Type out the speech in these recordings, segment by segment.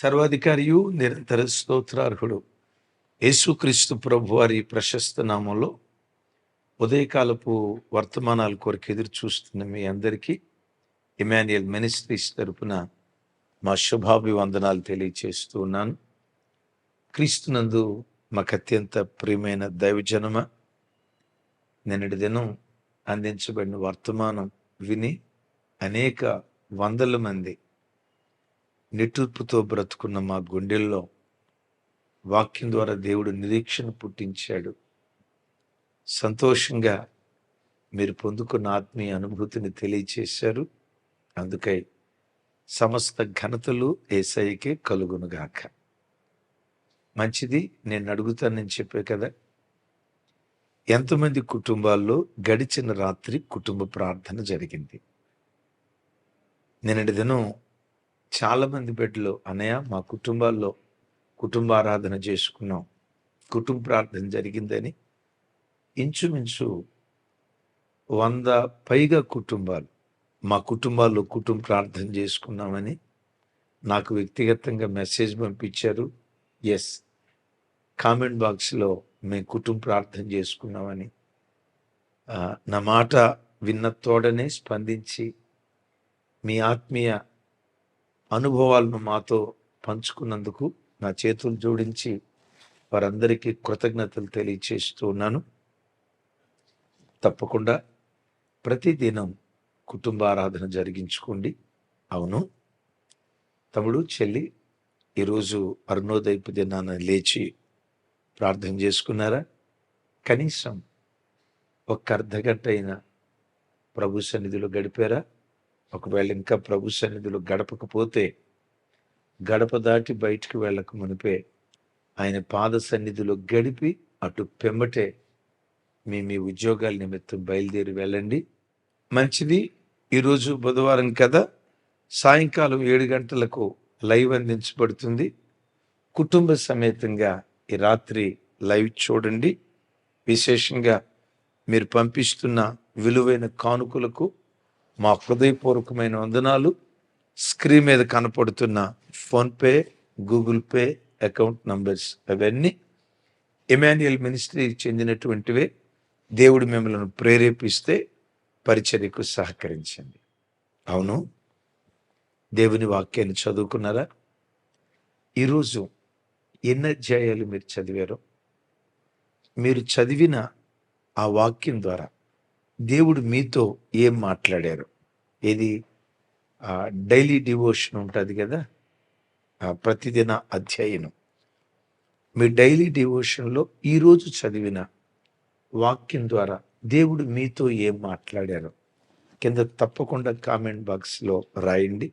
సర్వాధికారియు నిరంతర స్తోత్రార్హుడు. యేసుక్రీస్తు ప్రభు వారి ప్రశస్త నామంలో ఉదయకాలపు వర్తమానాల కొరకు ఎదురు చూస్తున్న మీ అందరికీ ఇమాన్యుయల్ మినిస్ట్రీస్ తరపున మా శుభాభివందనాలు తెలియచేస్తూ ఉన్నాను. క్రీస్తునందు మాకు అత్యంత ప్రియమైన దైవజనమ నిన్నటి దినం అందించబడిన వర్తమానం విని అనేక వందల మంది నిట్టూర్పుతో బ్రతుకున్న మా గుండెల్లో వాక్యం ద్వారా దేవుడు నిరీక్షణ పుట్టించాడు. సంతోషంగా మీరు పొందుకున్న ఆత్మీయ అనుభూతిని తెలియచేశారు. అందుకై సమస్త ఘనతలు ఏసైకే కలుగునుగాక. మంచిది నేను అడుగుతానని చెప్పే కదా. ఎంతమంది కుటుంబాల్లో గడిచిన రాత్రి కుటుంబ ప్రార్థన జరిగింది. నిన్నటి దినం చాలా మంది బిడ్డలు అన్నయ్య మా కుటుంబాల్లో కుటుంబ ఆరాధన చేసుకున్నాం. కుటుంబ ప్రార్థన జరిగిందని ఇంచుమించు వంద పైగా కుటుంబాలు మా కుటుంబాల్లో కుటుంబ ప్రార్థన చేసుకున్నామని నాకు వ్యక్తిగతంగా మెసేజ్ పంపించారు. ఎస్ కామెంట్ బాక్స్లో మేము కుటుంబ ప్రార్థన చేసుకున్నామని నా మాట విన్న తోడనే స్పందించి మీ ఆత్మీయ అనుభవాలను మాతో పంచుకున్నందుకు నా చేతులు జోడించి వారందరికీ కృతజ్ఞతలు తెలియచేస్తూ ఉన్నాను. తప్పకుండా ప్రతిదినం కుటుంబ ఆరాధన జరిగించుకోండి. అవును. తమ్ముడు చెల్లి ఈరోజు అరుణోదయపు దినాన లేచి ప్రార్థన చేసుకున్నారా? కనీసం ఒక అర్ధగంట అయినా ప్రభు సన్నిధిలో గడిపారా? ఒకవేళ ఇంకా ప్రభు సన్నిధిలో గడపకపోతే గడప దాటి బయటికి వెళ్ళక మునిపే ఆయన పాద సన్నిధిలో గడిపి అటు పెమ్మటే మీ మీ ఉద్యోగాల నిమిత్తం బయలుదేరి వెళ్ళండి. మంచిది. ఈరోజు బుధవారం కదా. సాయంకాలం ఏడు గంటలకు లైవ్ అందించబడుతుంది. కుటుంబ సమేతంగా ఈ రాత్రి లైవ్ చూడండి. విశేషంగా మీరు పంపిస్తున్న విలువైన కానుకలకు మా హృదయపూర్వకమైన వందనాలు. స్క్రీన్ మీద కనపడుతున్న PhonePe Google Pay account numbers అవన్నీ ఎమాన్యుయల్ మినిస్ట్రీకి చెందినటువంటివే. దేవుడు మిమ్మల్ని ప్రేరేపిస్తే పరిచర్యకు సహకరించండి. అవును దేవుని వాక్యాన్ని చదువుకున్నారా? ఈరోజు ఎన్ని అధ్యాయాలు మీరు చదివారో? మీరు చదివిన ఆ వాక్యం ద్వారా దేవుడు మీతో ఏం మాట్లాడారు? ఇది డైలీ డివోషన్ ఉంటుంది కదా? ప్రతిదిన అధ్యయనం. మీ డైలీ డివోషన్లో ఈరోజు చదివిన వాక్యం ద్వారా దేవుడు మీతో ఏం మాట్లాడారు కింద తప్పకుండా కామెంట్ బాక్స్లో రాయండి.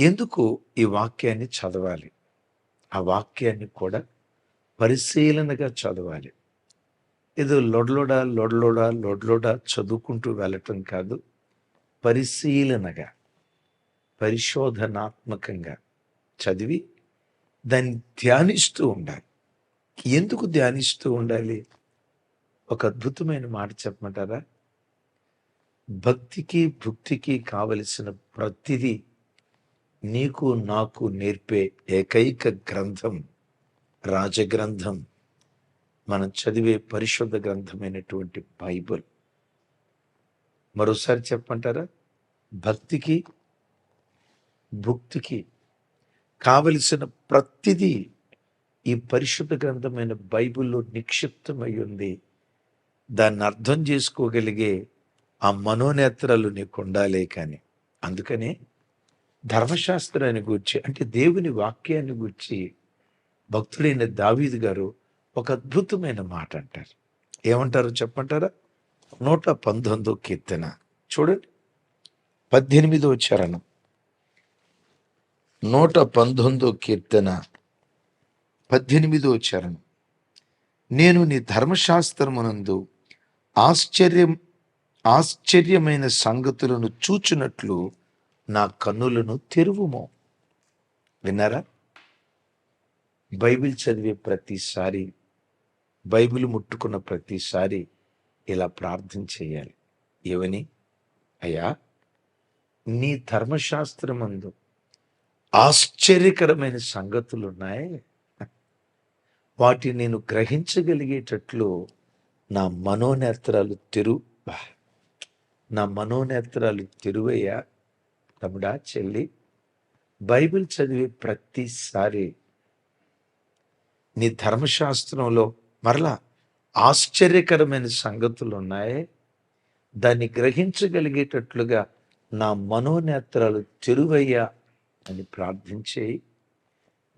ఎందుకు ఈ వాక్యాన్ని చదవాలి? ఆ వాక్యాన్ని కూడా పరిశీలనగా చదవాలి. ఏదో లొడలోడా లొడలోడా లొడలోడా చదువుకుంటూ వెళ్ళటం కాదు. పరిశీలనగా పరిశోధనాత్మకంగా చదివి దాన్ని ధ్యానిస్తూ ఉండాలి. ఎందుకు ధ్యానిస్తూ ఉండాలి? ఒక అద్భుతమైన మాట చెప్పమంటారా? భక్తికి భుక్తికి కావలసిన ప్రతిదీ నీకు నాకు నేర్పే ఏకైక గ్రంథం రాజగ్రంథం మనం చదివే పరిశుద్ధ గ్రంథమైనటువంటి బైబుల్. మరోసారి చెప్పమంటారా? భక్తికి భుక్తికి కావలసిన ప్రతిదీ ఈ పరిశుద్ధ గ్రంథమైన బైబిల్లో నిక్షిప్తమై ఉంది. దాన్ని అర్థం చేసుకోగలిగే ఆ మనోనేత్రాలు నీకు ఉండాలే కానీ. అందుకనే ధర్మశాస్త్రాన్ని గూర్చి అంటే దేవుని వాక్యాన్ని గూర్చి భక్తుడైన దావీదు గారు ఒక అద్భుతమైన మాట అంటారు. ఏమంటారు చెప్పంటారా నూట పంతొమ్మిదో కీర్తన. చూడండి. పద్దెనిమిదో చరణం. నూట పంతొమ్మిదో కీర్తన పద్దెనిమిదో చరణం. నేను నీ ధర్మశాస్త్రమునందు ఆశ్చర్యం ఆశ్చర్యమైన సంగతులను చూచినట్లు నా కన్నులను తెరువుమో. విన్నారా? బైబిల్ చదివే ప్రతిసారి బైబిల్ ముట్టుకున్న ప్రతిసారి ఇలా ప్రార్థన చేయాలి. ఏమని? అయ్యా నీ ధర్మశాస్త్రమందు ఆశ్చర్యకరమైన సంగతులు ఉన్నాయి వాటిని నేను గ్రహించగలిగేటట్లు నా మనోనేత్రాలు తెరు నా మనోనేత్రాలు తెరువయ్యా తమ్ముడా చెల్లి. బైబిల్ చదివే ప్రతిసారి నీ ధర్మశాస్త్రంలో మరలా ఆశ్చర్యకరమైన సంగతులు ఉన్నాయి దాన్ని గ్రహించగలిగేటట్లుగా నా మనోనేత్రాలు తెరువయ్యా అని ప్రార్థించే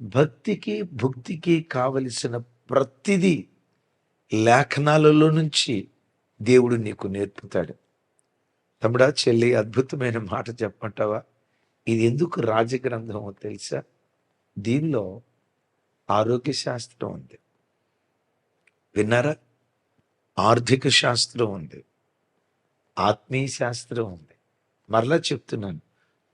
భక్తికి భుక్తికి కావలసిన ప్రతిదీ లేఖనాలలో నుంచి దేవుడు నీకు నేర్పుతాడు. తమ్ముడా చెల్లి అద్భుతమైన మాట చెప్పమంటావా? ఇది ఎందుకు రాజగ్రంథమో తెలుసా? దీనిలో ఆరోగ్య శాస్త్రం ఉంది. విన్నారా? ఆర్థిక శాస్త్రం ఉంది. ఆత్మీయ శాస్త్రం ఉంది. మరలా చెప్తున్నాను.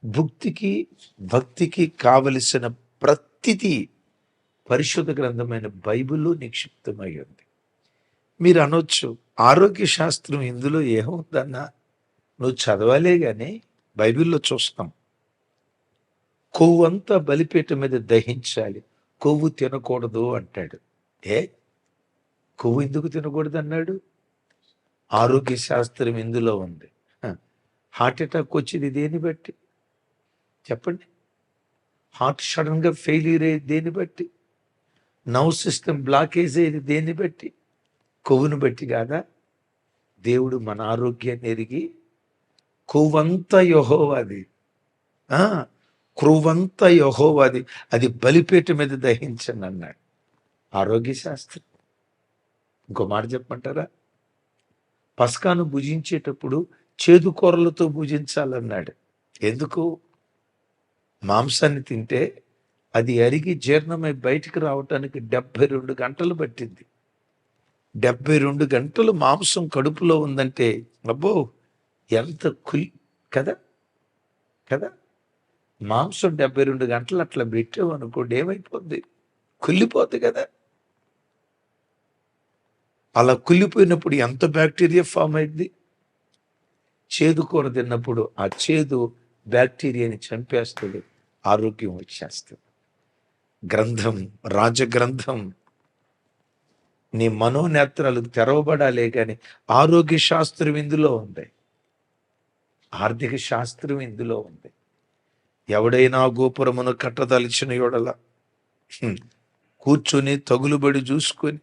భుక్తికి భక్తికి కావలసిన ప్రతిదీ పరిశుద్ధ గ్రంథమైన బైబిల్లో నిక్షిప్తమై ఉంది మీరు అనొచ్చు ఆరోగ్య శాస్త్రం ఇందులో ఏముందన్నా? నువ్వు చదవాలే కానీ బైబిల్లో చూస్తాం. కొవ్వు అంతా బలిపీట మీద దహించాలి. కొవ్వు తినకూడదు అంటాడు. ఏ? కొవ్వు ఎందుకు తినకూడదు అన్నాడు ఆరోగ్య శాస్త్రం ఇందులో ఉంది. హార్ట్ అటాక్ వచ్చేది దేన్ని బట్టి? చెప్పండి. హార్ట్ సడన్గా ఫెయిల్యూర్ అయ్యేది దేన్ని బట్టి? నవ్ సిస్టమ్ బ్లాకేజ్ అయ్యేది దేన్ని బట్టి? కొవ్వును బట్టి కాదా? దేవుడు మన ఆరోగ్యాన్ని ఎరిగి కొవ్వంతా యహోవాది. ఆ, యహోవాది. అది బలిపేట మీద దహించండి అన్నాడు. ఆరోగ్య శాస్త్రం ఇంకో మాట చెప్పమంటారా? పసకాను భుజించేటప్పుడు చేదు కూరలతో భుజించాలన్నాడు. ఎందుకు? మాంసాన్ని తింటే అది అరిగి జీర్ణమై బయటికి రావటానికి డెబ్బై రెండు గంటలు పట్టింది. డెబ్బై రెండు గంటలు మాంసం కడుపులో ఉందంటే అబ్బో ఎంత కుల్ కదా? కదా? మాంసం డెబ్బై రెండు గంటలు అట్లా పెట్టావు అనుకోండి ఏమైపోద్ది? కుళ్ళిపోద్ది కదా? అలా కుళ్ళిపోయినప్పుడు ఎంత బ్యాక్టీరియా ఫామ్ అయింది? చేదు కూర తిన్నప్పుడు ఆ చేదు బ్యాక్టీరియాని చంపేస్తుంది ఆరోగ్యం వచ్చేస్తుంది. గ్రంథం రాజగ్రంథం. నీ మనోనేత్రాలు తెరవబడాలే కానీ ఆరోగ్య శాస్త్రం ఇందులో ఉంది. ఆర్థిక శాస్త్రం ఇందులో ఉంది. ఎవడైనా గోపురమును కట్టదలిచిన యొడల హ్మ్, కూర్చొని తగులుబడి చూసుకొని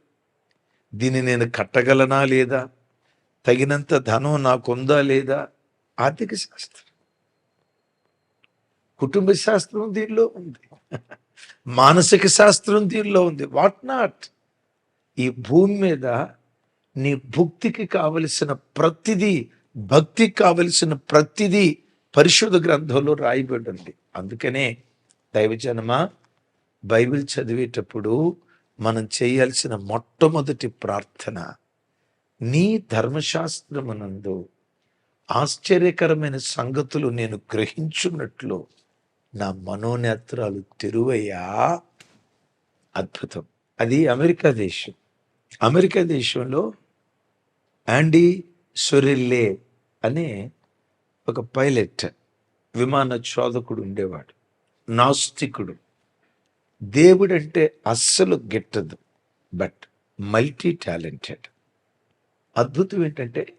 దీన్ని నేను కట్టగలనా లేదా? తగినంత ధనం నాకుందా లేదా? ఆర్థిక శాస్త్రం. కుటుంబ శాస్త్రం దీనిలో ఉంది. మానసిక శాస్త్రం దీనిలో ఉంది. వాట్ నాట్ ఈ భూమి మీద నీ భుక్తికి కావలసిన ప్రతిదీ భక్తికి కావలసిన ప్రతిదీ పరిశుద్ధ గ్రంథంలో రాయబడి ఉంది అందుకనే దైవజనమా బైబిల్ చదివేటప్పుడు మనం చేయాల్సిన మొట్టమొదటి ప్రార్థన నీ ధర్మశాస్త్రమునందు ఆశ్చర్యకరమైన సంగతులు నేను గ్రహించున్నట్లు నా మనోనేత్రాలు తెరువయ్యా. అద్భుతం. అది అమెరికా దేశం. అమెరికా దేశంలో యాండీ సొరిల్లే అనే ఒక పైలట్ విమాన చోదకుడు ఉండేవాడు. నాస్తికుడు. దేవుడంటే అస్సలు గిట్టదు బట్ మల్టీ టాలెంటెడ్. అద్భుతం ఏంటంటే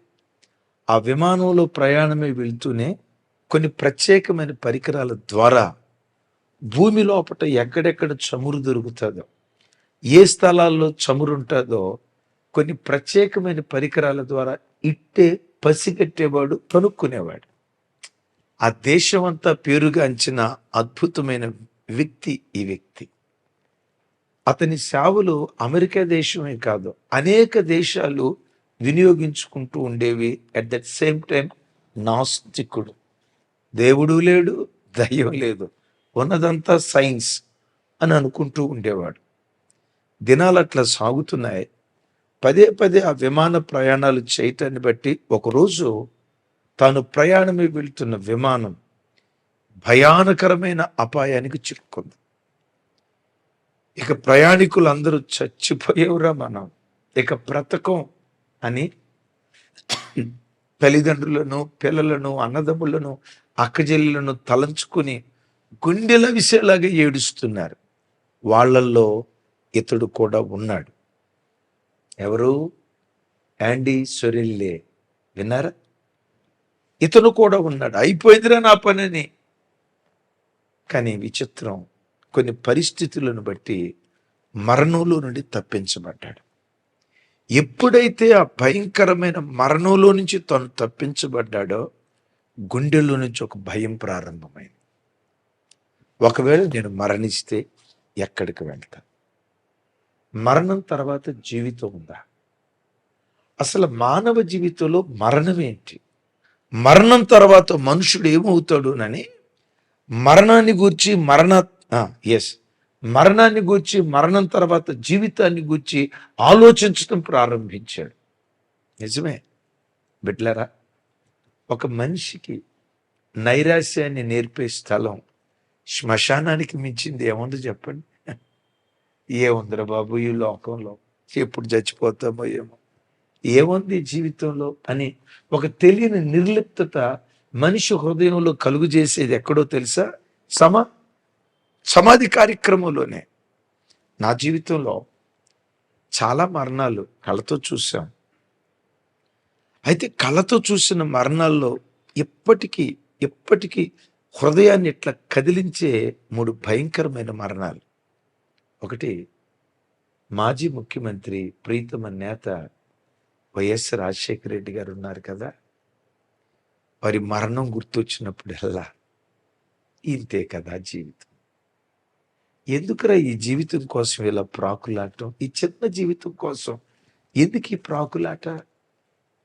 ఆ విమానంలో ప్రయాణమే వెళ్తూనే కొన్ని ప్రత్యేకమైన పరికరాల ద్వారా భూమి లోపల ఎక్కడెక్కడ చమురు దొరుకుతుందో ఏ స్థలాల్లో చమురు ఉంటుందో కొన్ని ప్రత్యేకమైన పరికరాల ద్వారా ఇట్టే పసిగట్టేవాడు కనుక్కునేవాడు ఆ దేశం అంతా పేరుగాంచిన అద్భుతమైన వ్యక్తి ఈ వ్యక్తి. అతని సేవలు అమెరికా దేశమే కాదు అనేక దేశాలు వినియోగించుకుంటూ ఉండేవి. అట్ దట్ సేమ్ టైం నాస్తికుడు దేవుడు లేడు దయ్యం లేదు. ఉన్నదంతా సైన్స్ అని అనుకుంటూ ఉండేవాడు. దినాలు అట్లా సాగుతున్నాయి. పదే పదే ఆ విమాన ప్రయాణాలు చేయటాన్ని బట్టి ఒకరోజు తాను ప్రయాణమే వెళ్తున్న విమానం భయానకరమైన అపాయానికి చిక్కుంది ఇక ప్రయాణికులందరూ చచ్చిపోయేవురా మనం. ఇక బ్రతకం అని తల్లిదండ్రులను పిల్లలను అన్నదమ్ములను అక్కజెల్లులను తలంచుకుని గుండెల విషయలాగా ఏడుస్తున్నారు. వాళ్ళల్లో ఇతడు కూడా ఉన్నాడు. ఎవరు? యాండీ సొరిల్లే. విన్నారా? ఇతను కూడా ఉన్నాడు. అయిపోయిందిరా నా పనిని. కానీ విచిత్రం. కొన్ని పరిస్థితులను బట్టి మరణంలో నుండి తప్పించబడ్డాడు. ఎప్పుడైతే ఆ భయంకరమైన మరణంలో నుంచి తను తప్పించబడ్డాడో గుండెల్లో నుంచి ఒక భయం ప్రారంభమైంది. ఒకవేళ నేను మరణిస్తే ఎక్కడికి వెళ్తా? మరణం తర్వాత జీవితం ఉందా? అసలు మానవ జీవితంలో మరణం ఏంటి? మరణం తర్వాత మనుషుడు ఏమవుతాడు అని మరణాన్ని గూర్చి మరణ ఎస్ మరణాన్ని గూర్చి మరణం తర్వాత జీవితాన్ని గూర్చి ఆలోచించడం ప్రారంభించాడు. నిజమే. బిడ్లరా ఒక మనిషికి నైరాశ్యాన్ని నేర్పే స్థలం శ్మశానానికి మించింది ఏముంది చెప్పండి? ఏముందిరా బాబు ఈ లోకంలో? ఎప్పుడు చచ్చిపోతామో ఏమో. ఏముంది జీవితంలో అని ఒక తెలియని నిర్లిప్తత మనిషి హృదయంలో కలుగు చేసేది ఎక్కడో తెలుసా? సమ సమాధి కార్యక్రమంలోనే నా జీవితంలో చాలా మరణాలు కళతో చూసాం అయితే కళతో చూసిన మరణాల్లో ఎప్పటికీ ఎప్పటికీ హృదయాన్ని ఇట్లా కదిలించే మూడు భయంకరమైన మరణాలు. ఒకటి మాజీ ముఖ్యమంత్రి ప్రీతమ నేత వైఎస్ రాజశేఖర రెడ్డి గారు ఉన్నారు కదా? వారి మరణం గుర్తొచ్చినప్పుడల్లా ఇంతే కదా జీవితం. ఎందుకురా ఈ జీవితం కోసం ఇలా ప్రాకులాటం ఈ చిన్న జీవితం కోసం ఎందుకు ఈ ప్రాకులాట?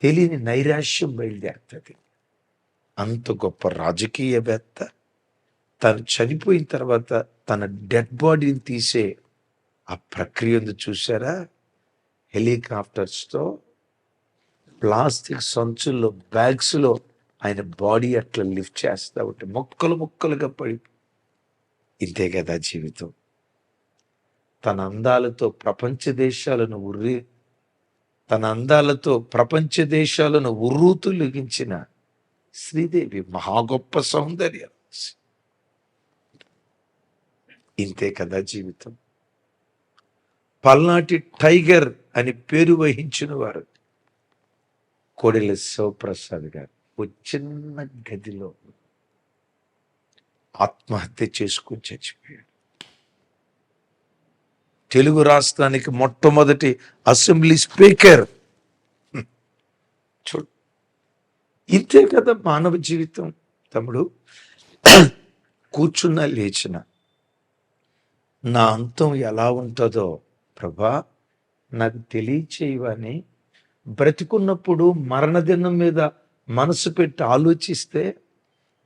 తెలియని నైరాశ్యం బయలుదేరుతుంది. అంత గొప్ప రాజకీయవేత్త తను చనిపోయిన తర్వాత తన డెడ్ బాడీని తీసే ఆ ప్రక్రియ ఉంది చూసారా హెలికాప్టర్స్తో ప్లాస్టిక్ సంచుల్లో బ్యాగ్స్లో ఆయన బాడీ అట్లా లిఫ్ట్ చేస్తా ఉంటే మొక్కలు మొక్కలుగా పడిపోయి ఇంతే కదా జీవితం. తన అందాలతో ప్రపంచ దేశాలను ఉర్రి తన అందాలతో ప్రపంచ దేశాలను ఉర్రూతులిగించిన శ్రీదేవి మహా గొప్ప సౌందర్యం ఇంతే కదా జీవితం. పల్నాటి టైగర్ అని పేరు వహించిన వారు కోడెల శివప్రసాద్ గారు. ఓ చిన్న గదిలో ఆత్మహత్య చేసుకుని చచ్చిపోయాడు. తెలుగు రాష్ట్రానికి మొట్టమొదటి అసెంబ్లీ స్పీకర్. చూడు ఇంతే కదా మానవ జీవితం. తమ్ముడు కూర్చున్న లేచిన. నా అంతం ఎలా ఉంటుందో ప్రభా నాకు తెలియచేయవని బ్రతికున్నప్పుడు మరణదినం మీద మనసు పెట్టి ఆలోచిస్తే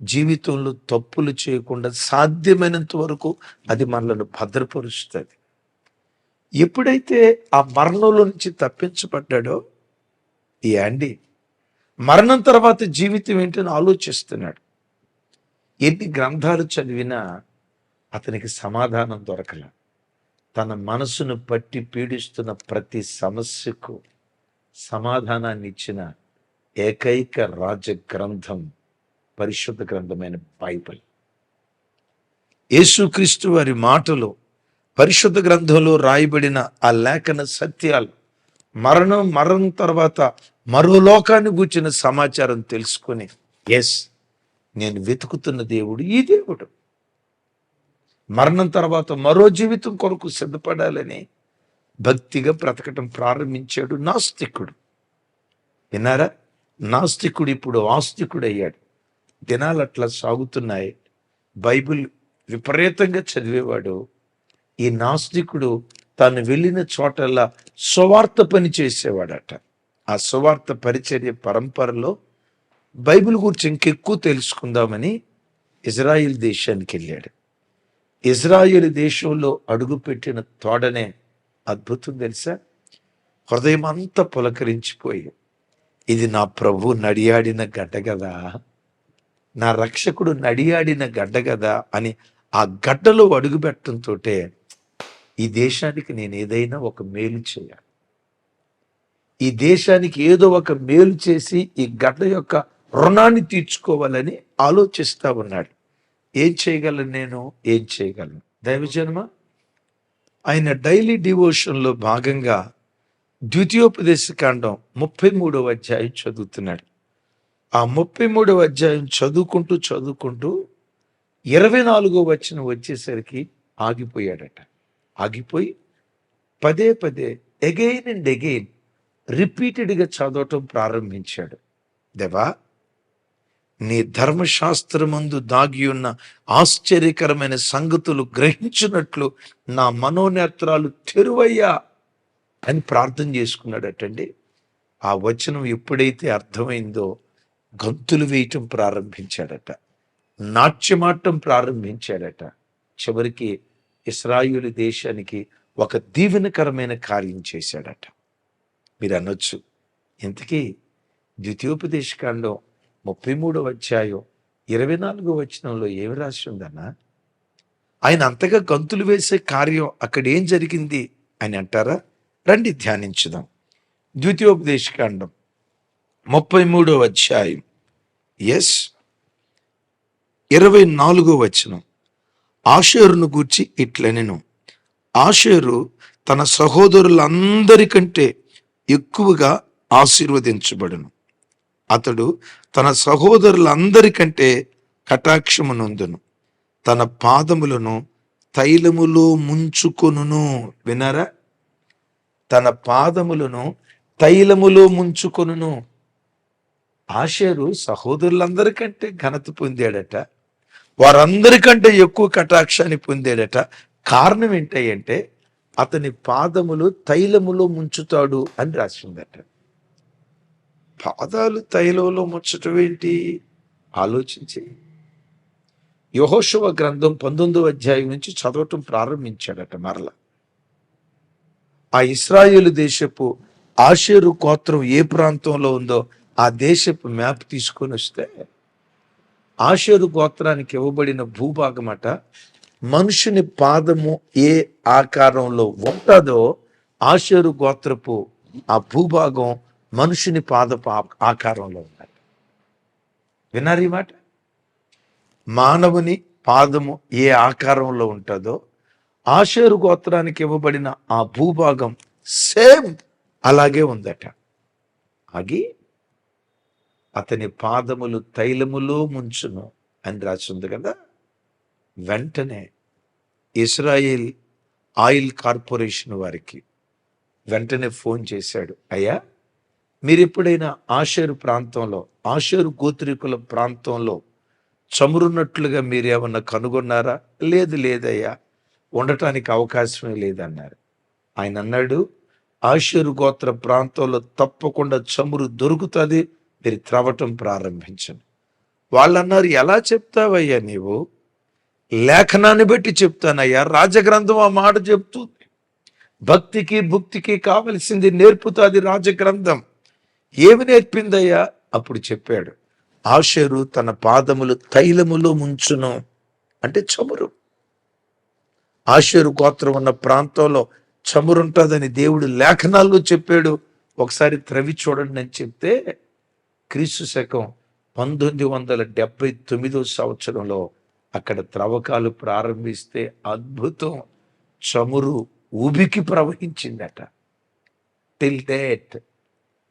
జీవితంలో తప్పులు చేయకుండా సాధ్యమైనంత వరకు అది మనలను భద్రపరుస్తుంది. ఎప్పుడైతే ఆ మరణంలో నుంచి తప్పించబడ్డాడో ఈ యాండీ మరణం తర్వాత జీవితం ఏంటని ఆలోచిస్తున్నాడు. ఎన్ని గ్రంథాలు చదివినా అతనికి సమాధానం దొరకల. తన మనసును పట్టి పీడిస్తున్న ప్రతి సమస్యకు సమాధానాన్ని ఇచ్చిన ఏకైక రాజ గ్రంథం పరిశుద్ధ గ్రంథమైన బైబిల్. యేసుక్రీస్తు వారి మాటలు పరిశుద్ధ గ్రంథంలో రాయబడిన ఆ లేఖన సత్యాలు మరణం మరణం తర్వాత మరో లోకాన్ని గూర్చిన సమాచారం తెలుసుకొని ఎస్ నేను వెతుకుతున్న దేవుడు ఈ దేవుడు. మరణం తర్వాత మరో జీవితం కొరకు సిద్ధపడాలని భక్తిగా బ్రతకటం ప్రారంభించాడు నాస్తికుడు. విన్నారా? నాస్తికుడు ఇప్పుడు ఆస్తికుడు అయ్యాడు దినాలు అట్లా సాగుతున్నాయి. బైబిల్ విపరీతంగా చదివేవాడు. ఈ నాస్తికుడు తాను వెళ్ళిన చోటల్లా సువార్త పని చేసేవాడట. ఆ సువార్త పరిచర్య పరంపరలో బైబిల్ గురించి ఇంకెక్కువ తెలుసుకుందామని ఇజ్రాయిల్ దేశానికి వెళ్ళాడు ఇజ్రాయిల్ దేశంలో అడుగుపెట్టిన తోడనే అద్భుతం తెలుసా? హృదయం అంతా పులకరించిపోయి ఇది నా ప్రభు నడియాడిన గడ్డ కదా? నా రక్షకుడు నడియాడిన గడ్డ కదా అని ఆ గడ్డలో అడుగుపెట్టడంతో ఈ దేశానికి నేను ఏదైనా ఒక మేలు చేయాలి. ఈ దేశానికి ఏదో ఒక మేలు చేసి ఈ గడ్డ యొక్క రుణాన్ని తీర్చుకోవాలని ఆలోచిస్తూ ఉన్నాడు. ఏం చేయగలను నేను? ఏం చేయగలను? దైవజన్మ ఆయన డైలీ డివోషన్లో భాగంగా ద్వితీయోపదేశ కాండం ముప్పై మూడవ అధ్యాయం చదువుతున్నాడు. ఆ ముప్పై మూడవ అధ్యాయం చదువుకుంటూ చదువుకుంటూ ఇరవై నాలుగో వచ్చిన వచ్చేసరికి ఆగిపోయాడట. ఆగిపోయి పదే పదే ఎగైన్ అండ్ ఎగైన్ రిపీటెడ్గా చదవటం ప్రారంభించాడు. దేవా నీ ధర్మశాస్త్రమందు దాగి ఉన్న ఆశ్చర్యకరమైన సంగతులు గ్రహించినట్లు నా మనోనేత్రాలు తెరువయ్యా అని ప్రార్థన చేసుకున్నాడటండి. ఆ వచనం ఎప్పుడైతే అర్థమైందో గంతులు వేయటం ప్రారంభించాడట. నాట్యమాటం ప్రారంభించాడట. చివరికి ఇస్రాయులు దేశానికి ఒక దీవెనకరమైన కార్యం చేశాడట. మీరు అనొచ్చు. ఇంతకీ ద్వితీయోపదేశకాండం ముప్పై మూడవ అధ్యాయం ఇరవై నాలుగో వచనంలో ఏమి రాసి ఉందన్నా? ఆయన అంతగా గంతులు వేసే కార్యం అక్కడ ఏం జరిగింది అని అంటారా? రండి ధ్యానించుదాం. ద్వితీయోపదేశకాండం ముప్పై మూడవ అధ్యాయం. ఎస్ ఇరవై నాలుగో వచనం. ఆషేరును గూర్చి ఇట్లనెను ఆషేరు తన సహోదరులందరికంటే ఎక్కువగా ఆశీర్వదించబడును. అతడు తన సహోదరులందరికంటే కటాక్షమునందును. తన పాదములను తైలములో ముంచుకొనును. వినరా తన పాదములను తైలములో ముంచుకొనును. ఆషేరు సహోదరులందరికంటే ఘనత పొందాడట. వారందరికంటే ఎక్కువ కటాక్షాన్ని పొందాడట. కారణం ఏంటంటే అతని పాదములు తైలములో ముంచుతాడు అని రాసిందట. పాదాలు తైలంలో ముంచటం ఏంటి? ఆలోచించి. యహోశవ గ్రంథం పంతొమ్మిదో అధ్యాయం నుంచి చదవటం ప్రారంభించాడట మరల. ఆ ఇస్రాయేల్ దేశపు ఆషేరు గోత్రం ఏ ప్రాంతంలో ఉందో ఆ దేశపు మ్యాప్ తీసుకొని వస్తే ఆషేరు గోత్రానికి ఇవ్వబడిన భూభాగం అట మనుషుని పాదము ఏ ఆకారంలో ఉంటుందో ఆషేరు గోత్రపు ఆ భూభాగం మనుషుని పాదపు ఆకారంలో ఉన్నది విన్నారు ఈ మాట? మానవుని పాదము ఏ ఆకారంలో ఉంటుందో ఆషేరు గోత్రానికి ఇవ్వబడిన ఆ భూభాగం సేమ్ అలాగే ఉందట. ఆగి అతని పాదములు తైలములో ముంచును అని రాసి ఉంది కదా. వెంటనే ఇస్రాయిల్ ఆయిల్ కార్పొరేషన్ వారికి వెంటనే ఫోన్ చేశాడు. అయ్యా మీరు ఎప్పుడైనా ఆషేరు ప్రాంతంలో ఆషేరు గోత్రికుల ప్రాంతంలో చమురున్నట్లుగా మీరు ఏమన్నా కనుగొన్నారా? లేదు లేదయ్యా ఉండటానికి అవకాశమే లేదన్నారు. ఆయన అన్నాడు ఆషేరు గోత్ర ప్రాంతంలో తప్పకుండా చమురు దొరుకుతుంది మీరు త్రవ్వటం ప్రారంభించండి వాళ్ళు అన్నారు ఎలా చెప్తావయ్యా నీవు? లేఖనాన్ని బట్టి చెప్తానయ్యా. రాజగ్రంథం ఆ మాట చెప్తుంది. భక్తికి భుక్తికి కావలసింది నేర్పుతుంది రాజగ్రంథం. ఏమి నేర్పిందయ్యా? అప్పుడు చెప్పాడు ఆశరు తన పాదములు తైలములో ముంచును. అంటే చమురు. ఆశరు గోత్రం ఉన్న ప్రాంతంలో చమురుంటుందని దేవుడు లేఖనాల్లో చెప్పాడు. ఒకసారి త్రవి చూడండి అని చెప్తే క్రీస్తు శకం పంతొమ్మిది వందల డెబ్బై తొమ్మిదో సంవత్సరంలో అక్కడ త్రవ్వకాలు ప్రారంభిస్తే అద్భుతం. చమురు ఉబికి ప్రవహించిందట. టిల్ డేట్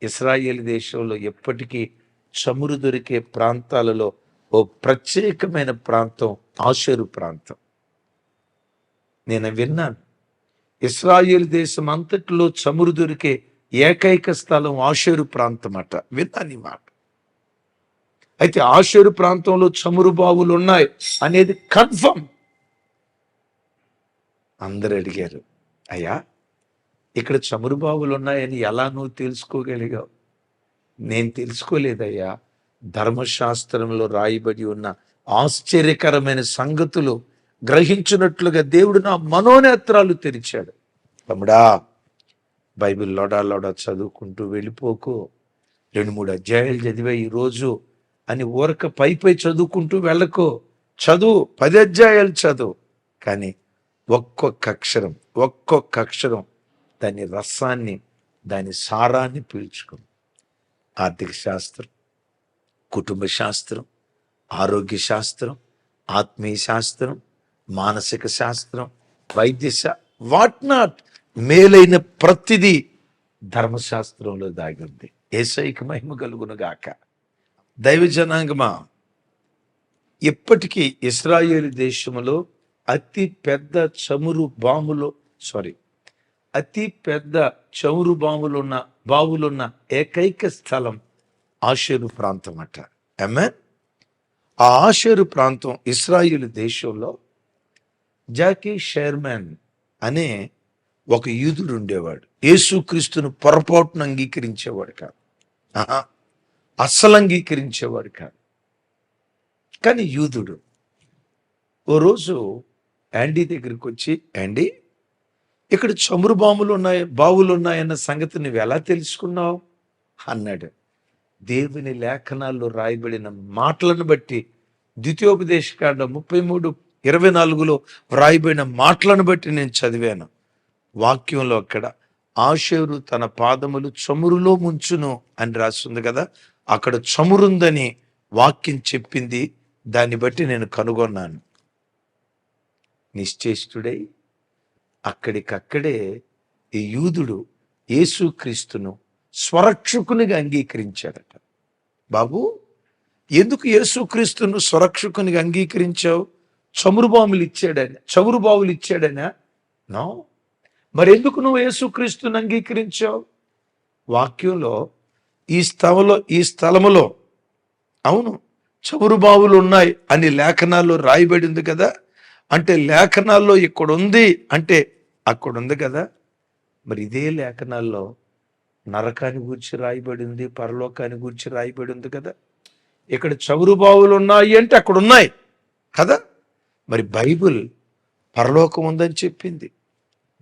ఇస్రాయేల్ దేశంలో ఎప్పటికీ చమురు దొరికే ప్రాంతాలలో ఓ ప్రత్యేకమైన ప్రాంతం ఆషేరు ప్రాంతం. నేను విన్నాను. ఇస్రాయేల్ దేశం అంతటిలో చమురు దొరికే ఏకైక స్థలం ఆషేరు ప్రాంతం అట విన్నాను ఈ మాట. అయితే ఆషేరు ప్రాంతంలో చమురు బావులు ఉన్నాయి అనేది కన్ఫర్మ్. అందరు అడిగారు అయ్యా ఇక్కడ చమురు బావులు ఉన్నాయని ఎలా నువ్వు తెలుసుకోగలిగావు? నేను తెలుసుకోలేదయ్యా ధర్మశాస్త్రంలో రాయబడి ఉన్న ఆశ్చర్యకరమైన సంగతులు గ్రహించినట్లుగా దేవుడు నా మనోనేత్రాలు తెరిచాడు. తమ్ముడా బైబిల్ లోడా లోడా చదువుకుంటూ వెళ్ళిపోకు. రెండు మూడు అధ్యాయాలు చదివే ఈరోజు అని ఊరక పై పై చదువుకుంటూ వెళ్ళకో. చదువు పది అధ్యాయాలు చదువు. కానీ ఒక్కొక్క అక్షరం ఒక్కొక్క అక్షరం దాని రసాన్ని దాని సారాన్ని పీల్చుకుని ఆర్థిక శాస్త్రం కుటుంబ శాస్త్రం ఆరోగ్య శాస్త్రం ఆత్మీయ శాస్త్రం మానసిక శాస్త్రం వైద్య శా వాట్ నాట్ మేలైన ప్రతిదీ ధర్మశాస్త్రంలో దాగింది ఏసైకి మహిమ కలుగునుగాక. దైవ జనాంగమా ఇప్పటికీ ఇస్రాయేల్ దేశంలో అతి పెద్ద చమురు బాంబులు సారీ అతి పెద్ద చమురు బాములున్న బావులున్న ఏకైక స్థలం ఆషేరు ప్రాంతం అట ఎమ్మె ఆ ఆషేరు ప్రాంతం ఇస్రాయేల్ దేశంలో జాకీ షేర్మన్ అనే ఒక యూదుడు ఉండేవాడు. యేసుక్రీస్తును పొరపాటును అంగీకరించేవాడు కాదు. ఆహా, అస్సలు అంగీకరించేవాడు కాదు. కానీ యూదుడు. ఓ రోజు యాండీ దగ్గరికి వచ్చి యాండీ ఇక్కడ చమురు బాములు ఉన్నాయి బావులు ఉన్నాయన్న సంగతి నువ్వు ఎలా తెలుసుకున్నావు? అన్నాడు. దేవుని లేఖనాల్లో రాయబడిన మాటలను బట్టి ద్వితీయోపదేశకాండ ముప్పై మూడు ఇరవై నాలుగులో వ్రాయబడిన మాటలను బట్టి నేను చదివాను. వాక్యంలో అక్కడ ఆషేరు తన పాదములు చమురులో ముంచును అని రాస్తుంది కదా అక్కడ చమురుందని వాక్యం చెప్పింది. దాన్ని బట్టి నేను కనుగొన్నాను. నిశ్చేష్టుడై అక్కడికక్కడే ఈ యూదుడు యేసుక్రీస్తును స్వరక్షకునిగా అంగీకరించాడట. బాబు ఎందుకు యేసుక్రీస్తును స్వరక్షకునిగా అంగీకరించావు? చమురు బాములు ఇచ్చాడని చమురు బావులు ఇచ్చాడనా? నో. మరి ఎందుకు నువ్వు యేసుక్రీస్తుని అంగీకరించావు? వాక్యంలో ఈ స్థలంలో ఈ స్థలములో అవును చవురు బావులు ఉన్నాయి అని లేఖనాల్లో రాయబడింది కదా. అంటే లేఖనాల్లో ఇక్కడ ఉంది అంటే అక్కడ ఉంది కదా. మరి ఇదే లేఖనాల్లో నరకాన్ని గురించి రాయబడి ఉంది పరలోకాన్ని గురించి రాయబడి ఉంది కదా. ఇక్కడ చవురు బావులు ఉన్నాయి అంటే అక్కడ ఉన్నాయి కదా. మరి బైబిల్ పరలోకం ఉందని చెప్పింది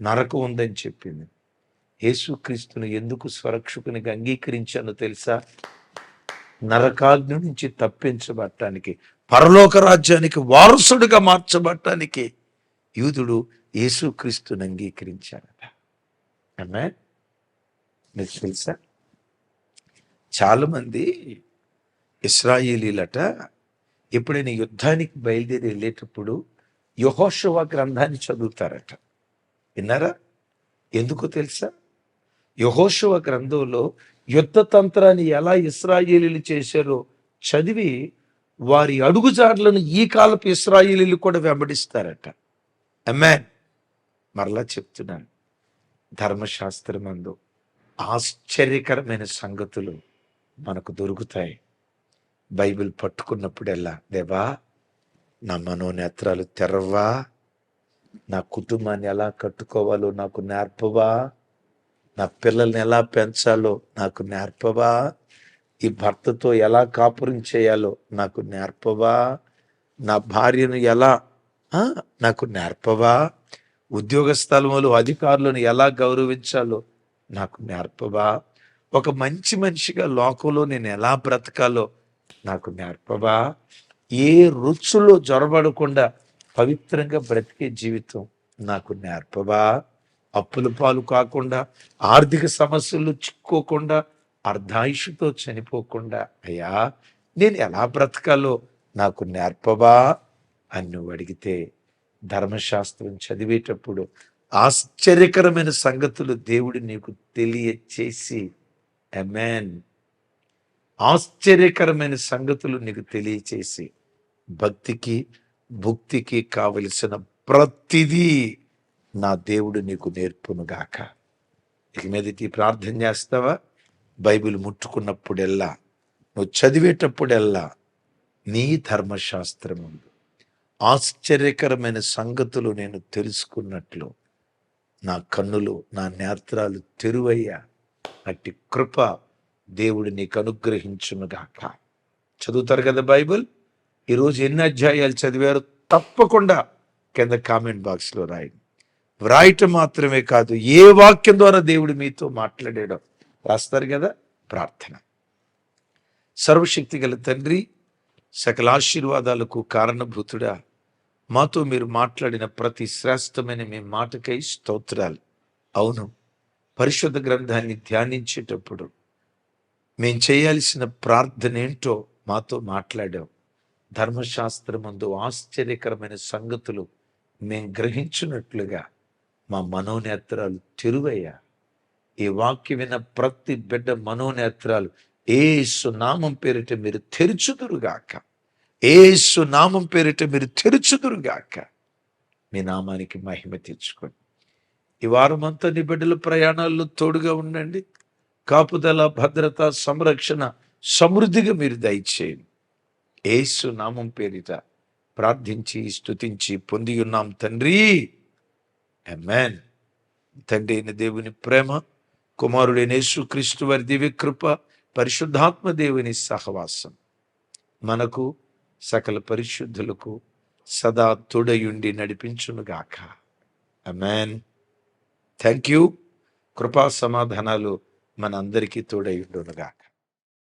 నరకం ఉందని చెప్పింది. యేసుక్రీస్తును ఎందుకు స్వరక్షకునిగా అంగీకరించానో తెలుసా? నరకాగ్ని నుంచి తప్పించబట్టానికి పరలోక రాజ్యానికి వారసుడిగా మార్చబట్టానికి యూదుడు యేసుక్రీస్తుని అంగీకరించాడట. అన్నా మీకు తెలుసా? చాలామంది ఇస్రాయేలీలట ఎప్పుడైనా యుద్ధానికి బయలుదేరి వెళ్ళేటప్పుడు యహోషవ గ్రంథాన్ని చదువుతారట. విన్నారా? ఎందుకో తెలుసా? యహోషవ గ్రంథంలో యుద్ధ తంత్రాన్ని ఎలా ఇస్రాయేలీలు చేశారో చదివి వారి అడుగుజాడలను ఈ కాలపు ఇస్రాయేలీలు కూడా వెంబడిస్తారట. అమ్మాన్ మరలా చెప్తున్నాను. ధర్మశాస్త్రమందు ఆశ్చర్యకరమైన సంగతులు మనకు దొరుకుతాయి. బైబిల్ పట్టుకున్నప్పుడెల్లా దేవా నా మనోనేత్రాలు తెరవా నా కుటుంబాన్ని ఎలా కట్టుకోవాలో నాకు నేర్పవా నా పిల్లల్ని ఎలా పెంచాలో నాకు నేర్పవా? ఈ భర్తతో ఎలా కాపురం చేయాలో నాకు నేర్పవా? నా భార్యను ఎలా నాకు నేర్పవా? ఉద్యోగ స్థలములు అధికారులను ఎలా గౌరవించాలో నాకు నేర్పవా? ఒక మంచి మనిషిగా లోకంలో నేను ఎలా బ్రతకాలో నాకు నేర్పవా? ఏ రుచులో జొరబడకుండా పవిత్రంగా బ్రతికే జీవితం నాకు నేర్పవా? అప్పుల పాలు కాకుండా ఆర్థిక సమస్యలు చిక్కోకుండా అర్ధాయుషుతో చనిపోకుండా అయ్యా నేను ఎలా బ్రతకాలో నాకు నేర్పవా అని నువ్వు అడిగితే ధర్మశాస్త్రం చదివేటప్పుడు ఆశ్చర్యకరమైన సంగతులు దేవుడు నీకు తెలియచేసి అమెన్. ఆశ్చర్యకరమైన సంగతులు నీకు తెలియచేసి భక్తికి భుక్తికి కావలసిన ప్రతిదీ నా దేవుడు నీకు నేర్పునుగాక ఇక మీదటి ప్రార్థన చేస్తావా? బైబిల్ ముట్టుకున్నప్పుడెల్లా నువ్వు చదివేటప్పుడెల్లా నీ ధర్మశాస్త్రము ఆశ్చర్యకరమైన సంగతులు నేను తెలుసుకున్నట్లు నా కన్నులు నా నేత్రాలు తెరువయ్యా. అట్టి కృప దేవుడు నీకు అనుగ్రహించునుగాక చదువుతారు కదా బైబిల్? ఈరోజు ఎన్ని అధ్యాయాలు చదివారు తప్పకుండా కింద కామెంట్ బాక్స్లో రాయండి. వ్రాయటం మాత్రమే కాదు ఏ వాక్యం ద్వారా దేవుడు మీతో మాట్లాడాడో రాస్తారు కదా? ప్రార్థన. సర్వశక్తి గల తండ్రి సకల ఆశీర్వాదాలకు కారణభూతుడా మాతో మీరు మాట్లాడిన ప్రతి శ్రేష్టమైన మీ మాటకై స్తోత్రాలు. అవును పరిశుద్ధ గ్రంథాన్ని ధ్యానించేటప్పుడు మేం చేయాల్సిన ప్రార్థన ఏంటో మాతో మాట్లాడాం. ధర్మశాస్త్రమందు ఆశ్చర్యకరమైన సంగతులు మేము గ్రహించినట్లుగా మా మనోనేత్రాలు తెరువయ్యా ఈ వాక్య విన్న ప్రతి బిడ్డ మనోనేత్రాలు ఏసు నామం పేరిట మీరు తెరుచుదురుగాక. ఏసు నామం పేరిట మీరు తెరుచుదురుగాక. మీ నామానికి మహిమ తెచ్చుకోండి ఈ వారం అంతా నీ బిడ్డల ప్రయాణాల్లో తోడుగా ఉండండి. కాపుదల భద్రత సంరక్షణ సమృద్ధిగా మీరు దయచేయండి. ఏసు నామం పేరిట ప్రార్థించి స్తుతించి పొంది ఉన్నాం తండ్రి. అమెన్ తండ్రి అయిన దేవుని ప్రేమ కుమారుడైన యేసుక్రీస్తు వారి దివ్య కృప పరిశుద్ధాత్మ దేవుని సహవాసం. మనకు సకల పరిశుద్ధులకు సదా తోడయుండి నడిపించునుగాక అమెన్ థ్యాంక్ యూ కృపా సమాధానాలు మనందరికీ తోడయుండునుగాక